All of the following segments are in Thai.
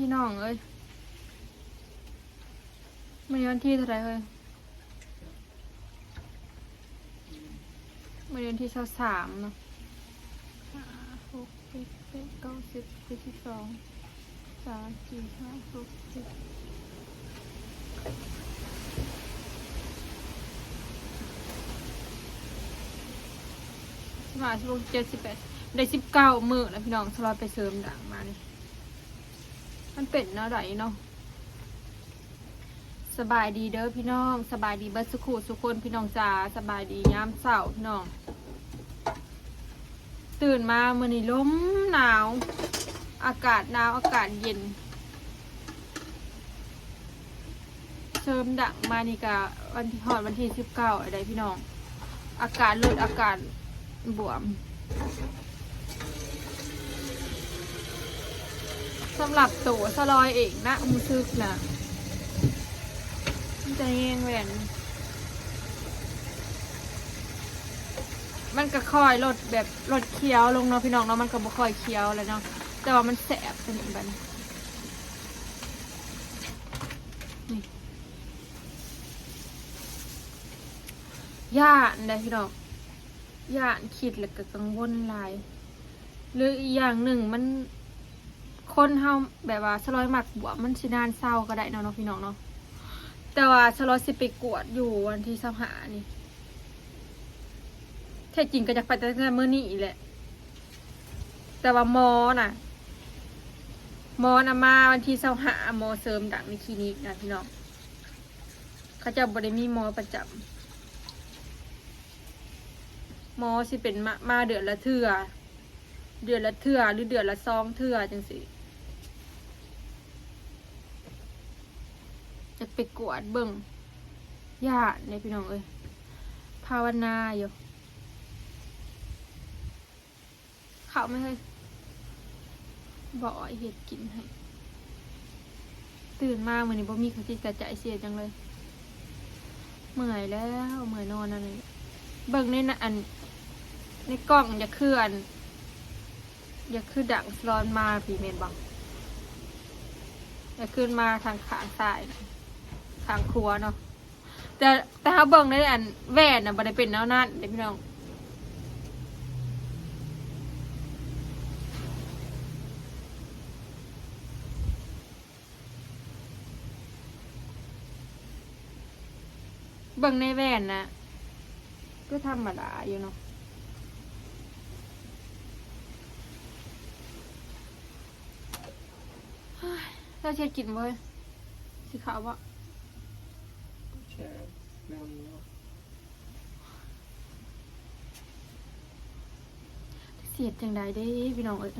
พี่น้องเอ้ยมันวันที่เท่าไหรเฮ้ยมันวันที่เท่าสามเนาะห้าหกเจ็ดแปดเก้าสิบสิบสิบสองสามสี่ห้าหกเจ็ดสิบห้าสิบหกเจ็ดสิบแปดได้สิบเก้ามือแล้วพี่น้องสลอดไปเสริมดังมานี่ มันเป็นเนาะไดเนาะสบายดีเด้อพี่น้อง สบายดีเบิร์สุขุสุคนพี่น้องจ๋าสบายดียามเสาร์พี่น้อง ตื่นมาเมื่อนี้ลมหนาว อากาศหนาวอากาศเย็นเชิมดังมานี่กะวันที่หอดวันที่สิบเก้าอะไรพี่น้อง อากาศลดอากาศบวม สำหรับตัวสลอยเองนะมูซึกนะมันจะแยงแหวนมันก็ค่อยลดแบบลดเคี้ยวลงเนาะพี่น้องเนาะมันก็บ่ค่อยเคี้ยวเลยเนาะแต่ว่ามันแสบสนิทบันนี่ย่านได้พี่น้องย่านคิดแล้วก็กังวลหลาย หรืออีกอย่างหนึ่งมัน คนเฮาแบบว่าสลอยหมักบัวมันสินานเศร้าก็ได้เนาะเนาะพี่น้องเนาะแต่ว่าสลอยสิไปกวดอยู่วันที่สหานี่แท้จริงก็จะไปตั้งแต่เมื่อนี้แหละ แต่ว่าหมอน่ะหมอนะมาวันที่สหาหมอเสริมดังในคลินิกนะพี่น้องเขาจะบริมีหมอประจำหมอสิเป็นมามาเดือนละเทื่อเดือนละเทื่อหรือเดือนละซองเทื่อจังสิ จะ ไปกวดเบิ่งญาติเนี่ยพี่น้องเอ้ยภาวนาอยู่เขาไม่เคยบอกเห็ดกินให้ ตื่นมาเหมือนนี้บ่มีเขจิตกระใจเสียจังเลย เมื่อยแล้วเมื่อยนอนอะไรเบิ่งในน่ะอัน ในกล้องอย่าคืออันอย่าคือดังสลอนมาพี่เมนบอกอย่าขึ้นมาทางขางซ้าย ทางครัวเนาะแต่แต่ถ้าเบิ่งในอันแว่นน่ะบ่ได้เป็นแนวนั้นเด้อพี่น้องเบิ่งในแว่นนะก็ธรรมดาอยู่เนาะเราเช็ดกินเว้ยสีขาวอะ เสียดจังใดได้พี่น้องเอ้ย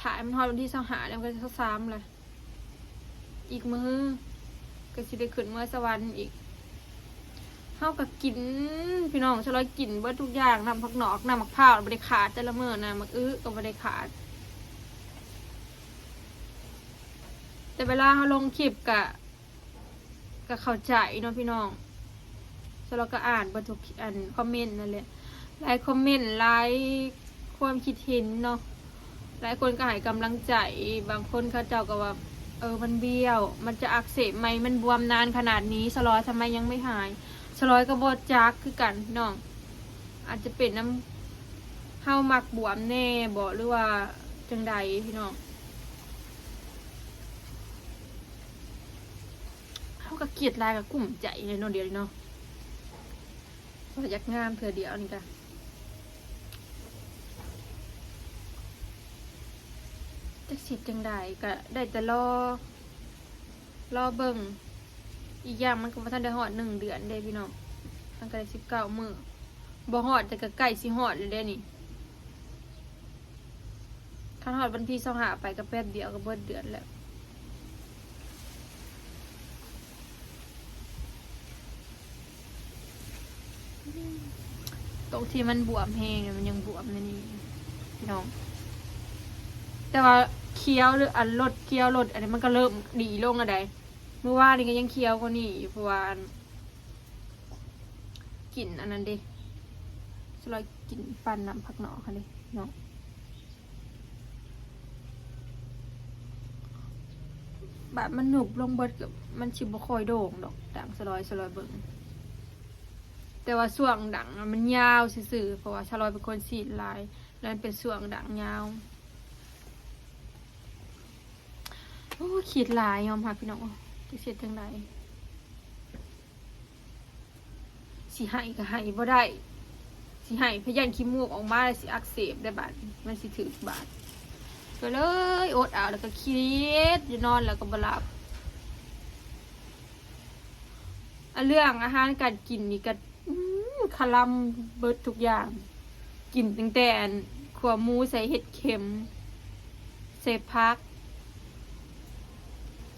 ถ่ายมันทอดวันที่สองหาแล้วมันก็จะซ้ำเลยอีกมือก็สิได้ขึ้นเมื่อสวรรค์อีกเฮากับกิน พี่น้องชะลอยกินเบิดทุกอย่างนำผักหนอกนำมักพร้าวบ่ไดขาดแต่ละเมื้อนะมักอื้อก็บ่ไดขาด แต่เวลาเขาลงคลิปกะก็เข้าใจเนาะพี่น้องสเราก็อ่านบรรทุกอันคอมเมนต์นั่นแหละหลายคอมเมนต์หลายความคิดเห็นเนาะหลายคนก็ให้กำลังใจบางคนเขาเจ้าก็ว่า เออมันเบี้ยว มันจะอักเสบไหมมันบวมนานขนาดนี้สลอยทำไมยังไม่หายสลอยก็บอจักคือกันน้อง อาจจะเป็นน้ำเฮามักบวมแน่บ่หรือว่าจังใดพี่น้อง เขาก็เกลียดลายกับกลุ่มใจเลยเนาะเดียวนี้เนาะว่าอยากงามเธอเดียวนี่จ้ะจะเสร็จจังใดก็ได้แต่รอ รอเบิ่งอีกอย่างมันก็มาทันได้หอดหนึ่งเดือนเด้พี่น้องมันก็ได้สิบเก้ามือบ่หอดแต่ก็ใกล้สิหอดเลยเด้นี่คันหอดวันที่สองหาไปก็แป๊บเดียวก็เบิดเดือนแล้ว ตรงที่มันบวมแห้งมันยังบวมในนี้พี่น้อง แต่ว่าเคี้ยวหรืออันลดเคี้ยวลดอะไรมันก็เริ่มดีลงอะไรเมื่อวานนี่ก็ยังเคี้ยวกว่านี่อยู่เพราะว่ากลิ่นอันนั้นดิสลอยกลิ่นฟันน้ำผักหน่อค่ะดิเนาะบบมันหนุบลงเบิดกับมันชิบบ่คอยโด่งดอกต่างสลอยสลอยเบิ่ง แต่ว่าส่วงดังมันยาวซื่อๆเพราะว่าสลอยเป็นคนสีดลายแล้วมันเป็นส่วงดังยาวโอ้ขีดลายยอมค่ะพี่น้องจะเสียจังไดสิให้ก็ให้บ่ได้สิให้พยันขี้มูกออกมาแล้วสิอักเสบได้บาดมันสิถึกบาดก็เลยอดเอาแล้วก็เครียดอยู่นอนแล้วก็บลับเรื่องอาหารการกินนี่ก็ คลัมเบิดทุกอย่าง กินตั้งแต่อันขัวหมูใส่เห็ดเข็มใส่พัก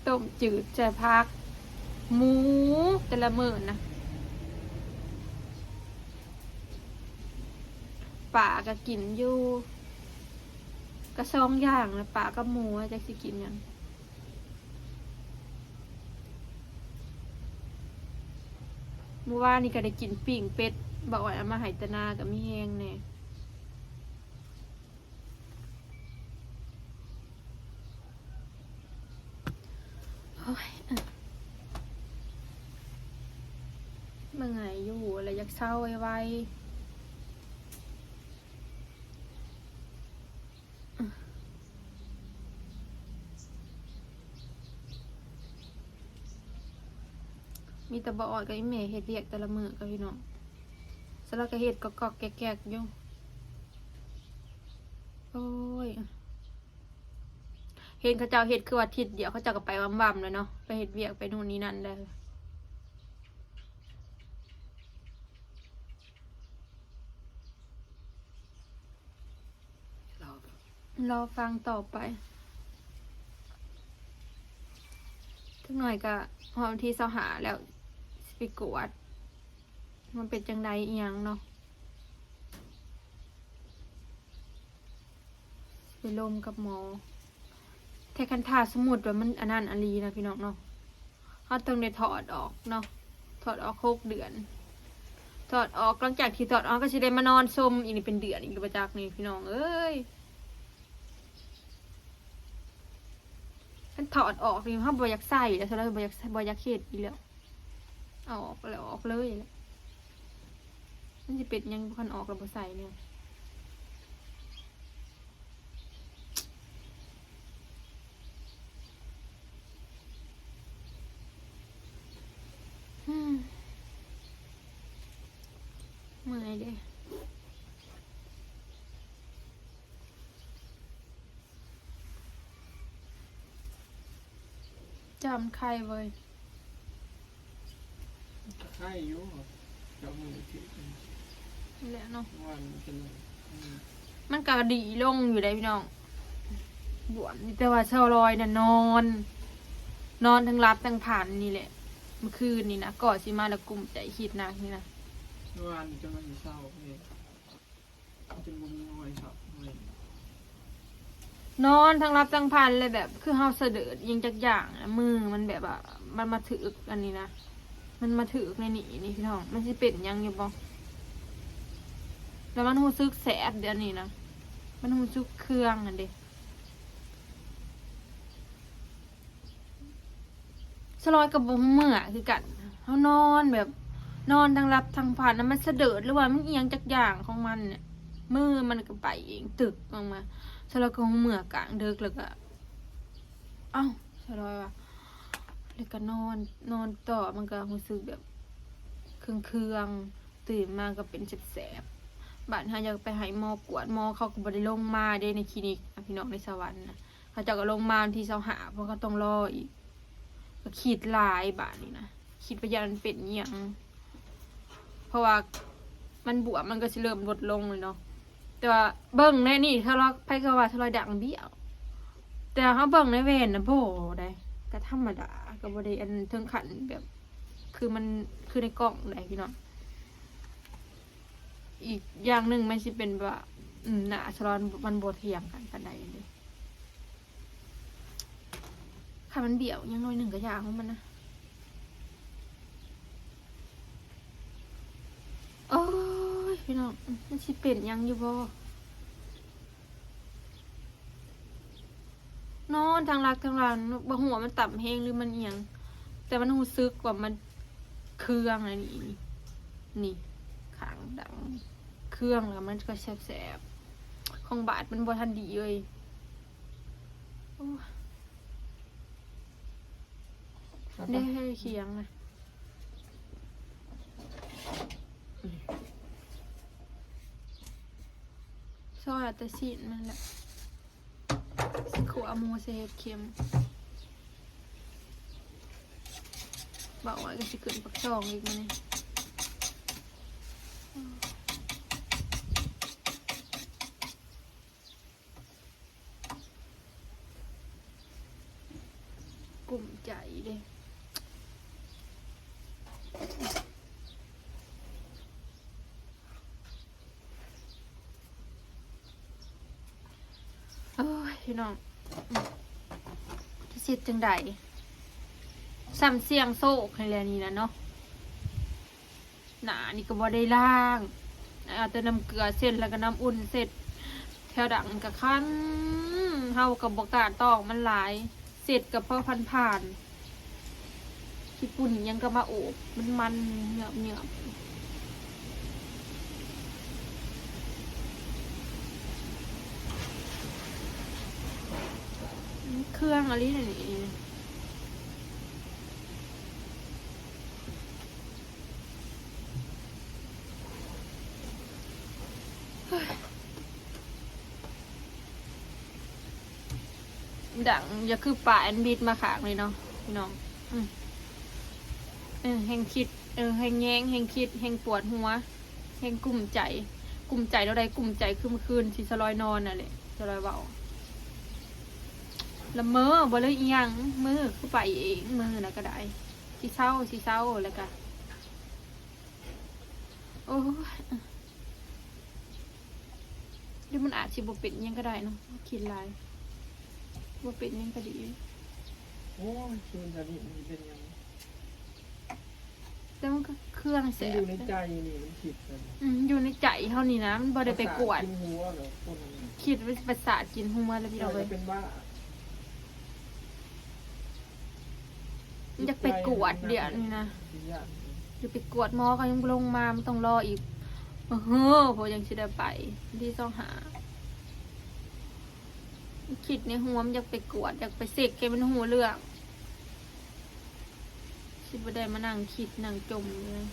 ต้มจืดใส่พัก หมูแต่ละมื้อนะป่าก็กินอยู่ กระซองอย่างนะป่ากับหมูอะจะสิกินหยัง เมื่อวานนี่ก็ได้กินปิ่งเป็ดบอกว่าเอามาใหายตนากับมีแหงแน่โอ้ยอะเมื่อไงอยู่อะไรอยากเศร้าไว้ มีแต่บออดกับอีเมเฮ็ดเรียกแต่ละมือกับพี่น้องสลักเฮ็ดกอกๆแกกๆอยู่โอ้ยเห็นเขาเจ้าเฮ็ดคือว่าอาทิตย์เดียวเขาเจ้าก็ไปวำๆเลยเนาะไปเฮ็ดเวียกไปนู่นนี่นั่นได้เลยรอฟังต่อไปทุกหน่อยก็พอวันที่เสาหาแล้ว ไปกวด มันเป็นจังใดอีหยังเนาะไปลมกับหมอแค่คันทาสมุดว่ามันอันนั้นอันนี้นะพี่น้องเนาะเขาต้องได้ถอดออกเนาะถอดออกหกเดือนถอดออกหลังจากที่ถอดออกก็จะได้มานอนซมอีกนี่เป็นเดือนอีกประจักษ์นี่พี่น้องเอ้ยมันถอดออกนี่เขาบอยากใส่แล้วสำหรับบอยากบอยากเข็ดอีกแล้ว เอาออกแล้วออกเลยแหละมันจะเป็นยังพันออกแล้วบอใส่เนี่ยเมื่อยเด้จำใครเว้ย ใช่อยู่เจ้ามือที่นั่นแหละเนาะวันเป็นอืมมันก็ดีลงอยู่ได้พี่น้องบวมนี่แต่ว่าเชาลอยน่ะนอน นอนทั้งรับทั้งผ่านนี่แหละ เมื่อคืนนี่นะก่อนสิมาแล้วกลุ่มใจคิดหนักนี่นะวันจะมันเศร้าเนี่ยจนมุมน้อยครับไม่นอนทั้งรับทั้งพันเลยแบบ คือเฮาเสด็จยิงจักอย่างนะมือมันแบบว่ามันมาถือกอันนี้นะ มันมาถือในนี่นี่พี่น้องมันสิเป็นยังอยู่บ่แล้วมันหูซึกแสบเดี๋ยวนี้นะมันหูซึกเครื่องอันเด็สลอยกับบเมื่อคือกันเขานอนแบบ นอนทั้งรับทั้งผ่านแล้วมันเสด็จหรือว่ามันเอียงจักอย่างของมันเนี่ยมือมันก็ไปเองตึกออกมาสลอยก็เมื่อกลางเดึกแล้วก็ เอ้าสลอยว่ะ แล้วก็นอนนอนต่อมันก็รู้สึกแบบเครื่องเครื่องๆตื่นมาก็เป็นแสบๆบ้านเฮาอยากไปให้หมอกวดหมอเขาก็บ่ได้ลงมาเด้ในคลินิกพี่น้องในสวรรค์นะเขาจ้าก็ลงมาที่เสาหาเพราะเขาต้องรออีกก็คิดลายบาทนี่นะคิดว่านเป็นอหย่างเพราะว่ามันบวมมันก็สิเริ่มลดลงเลยเนาะแต่ว่าเบิ่งในนี่ถ้าเราะไปก็ว่าถ้าเราะดังเบี้ยว แต่เขาเบิ่งในเวนนะโบได้ก็ธรรมดา ก็บ่ได้อันถึงขันแบบ คือมันคือในกล่องได้พี่น้องอีกอย่างหนึ่งมันสิเป็นแบบอืมหนาสลอนมันโบเทียงกันกันใดเลยค่ะมันเบี้ยวยังน้อยหนึ่งก็ยางของมันนะโอ้ยพี่น้องมันสิเป็นยังอยู่บ่ น อนทางรักทางรานบ่หัวามันต่ำแห้งหรือมันเอียง แต่มันรู้สึกว่ามันเครื่องอันนี้นี่นี่ขางดังเครื่องแล้วมันก็แสบๆของบาดมันบ่ทันดีเลยโอ้ยได้ให้เคียงนะซอยเอาแต่ซีนมันแหละสิ ขัวหมูเสเฮ็ดเค็มบอกไว้ก็สิขึ้นปักซองอีกมาเนี่ยกลุ่มใจเด้โอ้ยพี่น้อง จะสิจังใดซ้ำเสียงโซกให้แล้วนี่นะเนาะหนานี่ก็บ่ได้ล่างเอาแต่น้ำเกลือเส้นแล้วก็น้ำอุ่นเสร็จแถวดังกับคันเฮากับบกล้าตอกมันหลาย เสร็จกับพ่อพันผ่านญี่ปุ่นยังก็มาโอบมันมันเหนียบเหนียบ เครื่องอะไรนี่ดังอย่าคือป่าแอนบิดมาขางเลยเนาะพี่น้องเออแหงคิด เออแหงแย้งแหงคิดแหงปวดหัวแหงกลุ่มใจ กลุ่มใจแล้วใดกลุ่มใจคือเมื่อคืนที่สลอยนอนน่ะแหละสลอยเบา ละเมอบ่เลยอีหยังมือคือไปเองมือน่ะก็ได้สิเศร้าสิเศร้าแล้วก็โอ้ยหรือมันอาจสิบ่เป็นอิหยังก็ได้เนาะคิดหลายบ่เป็นอิหยังก็ดีโอ้ยคืนจะนี่มันเป็นยังแต่มันก็เครื่องมันแสอบยู่ในใจนี่มันคิดกันอืมอยู่ในใจเท่านี้นะมันบ่ได้ไปกวดกินหัวเหรอคนนี้คิดว่าประสาทกินหัวแล้วพี่เราเราเลจะยเป็นว่า มันจะไปกวดเดี๋ยวนี้นะสิยากจะไปกวดหมอก็ยังบ่ลงมามันต้องรออีกเออเฮ้อพอยังสิได้ไปที่ต้องหาคิดในหัวมันอยากไปกวด อยากไปเสกแกมันหัวเรื่องสิบ่ได้มานั่งคิดนั่งจมเลย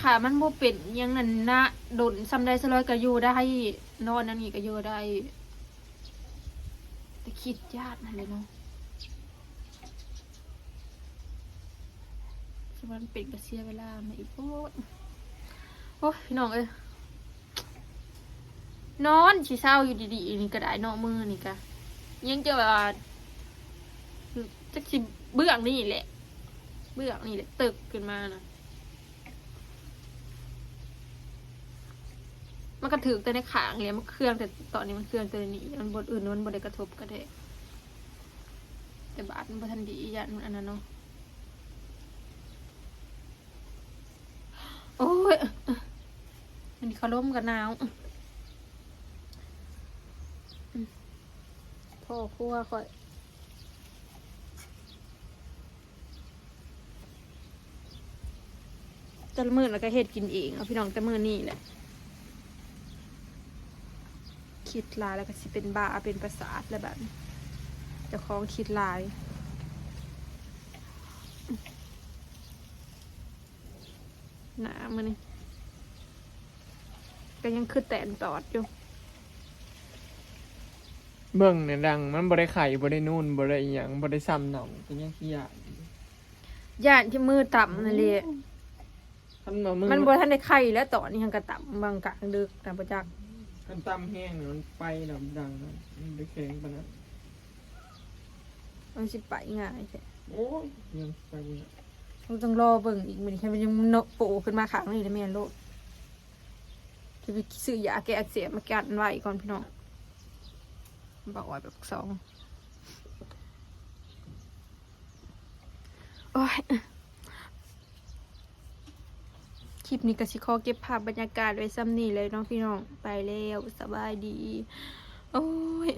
ขามันบ่เป็นอิหยังนั่นนะโดนซ้ำได้สลอยก็อยู่ได้ นอนนั่นนี่ก็อยู่ได้ แต่คิดยากนั่นเลยเนาะ มันเป็นกระเสียเวลามาอีกโอ้ยโอ้ยพี่น้องเอ้ยนอนชิเศร้าอยู่ดีๆนี่ก็ได้เนอกมือนี่ก็ยังเจะแบบว่าจักสิเบื้องนี่แหละ เบื้องนี่แหละ ตึกขึ้นมานะมันกระถือแต่ในขางเลยมันเครื่องแต่ตอนนี้มันเครื่องแต่ในนี้มันบนอื่นมันบนได้กระทบกันได้แต่บาดมันบ่ทันดียันมันอันนั้นเนาะ โอ้ยอันนี้เขาล้มกันหนาวพ่อครัวค่อยแต่ละมือแล้วก็เฮ็ดกินเองเอาพี่น้องแต่มือนี่แหละคิดลายแล้วก็สิเป็นบ้าเป็นประสาทแล้วแบบจะคล้องคิดลาย หนามือนี่ก็ยังคือแตนตอดอยู่ เบิ่งเนี่ยดัง มันบ่ได้ไข่บ่ได้นู่นบ่ได้อหยังบ่ได้ซ้ำหนองเป็นยังขี้ยากย่านที่มือต่ำนั่นเลยทันมามือมันบ่ทันได้ไข่แล้วตอนนี้ยังกระต่ำบางกลางดึกนะประจักษ์กันตำแห้งเนี่ยมันไปดังดังนะมันไปแข็งปานนั้นมันสิไปง่ายใช่โอ้ยยังไปบ่ได้ เราต้องรอเบิ่งอีกมันแค่มันยังโนโปขึ้นมาขางนี่แล้วแม่โลดจะไปซื้อยาแก้อักเสบมากันไว้ก่อนพี่น้องบอกไว้แบบสองโอ้ยคลิปนี้ก็สิขอเก็บภาพบรรยากาศไว้ซ้ำนี่เลยเน้องพี่น้อง ไปแล้วสบายดี โอ้ย